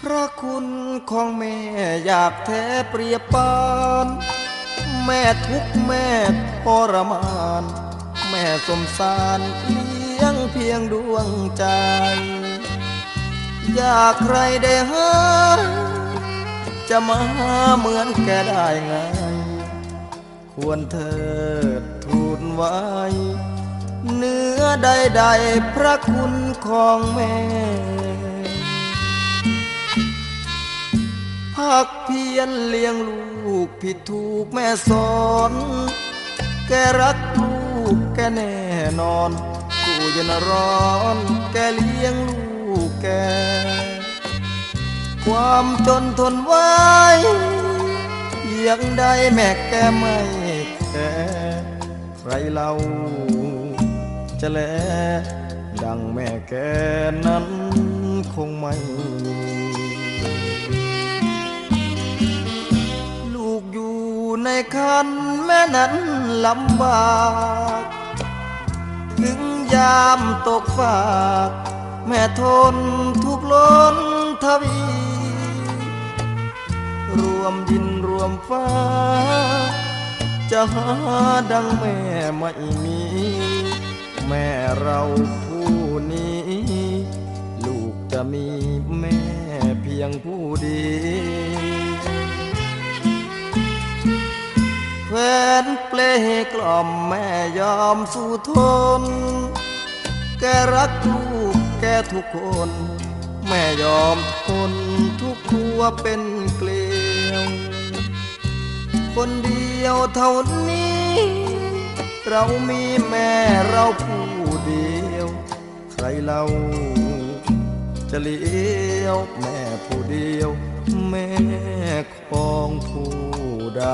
พระคุณของแม่อยากแท้เปรียบปาน แม่ทุกแม่ทรมาน แม่สมสารเลี้ยงเพียงดวงใจ อยากใครได้หาจะมาเหมือนแกได้ไง ควรเธอทูลไว้ เนื้อใดๆพระคุณของแม่ ภาคเพียรเลี้ยงลูกผิดถูกแม่สอน แกรักลูกแกแน่นอนกูยันร้อนแกเลี้ยงลูกแก ความจนทนไว้ยังได้แม่แกไม่แคร์ใครเล่า จะแล ดังแม่แกนั้นคงไม่มีลูกอยู่ในคันแม่นั้นลำบาก ถึงยามตกฝาก แม่ทนทุกข์ล้นทวี รวมดินรวมฟ้า จะหาดังแม่ไม่มี เราผู้นี้ ลูกจะมีแม่เพียงผู้เดียวแฟนเปลกล่อมแม่ยอมสู้ทน แกรักลูกแกทุกคน แม่ยอมทนทุกครัวเป็นเกลียว คนเดียวเท่านี้ เรามีแม่เราผู้เดียว ใครเราจะเลี้ยวแม่ผู้เดียว แม่ของผู้ใด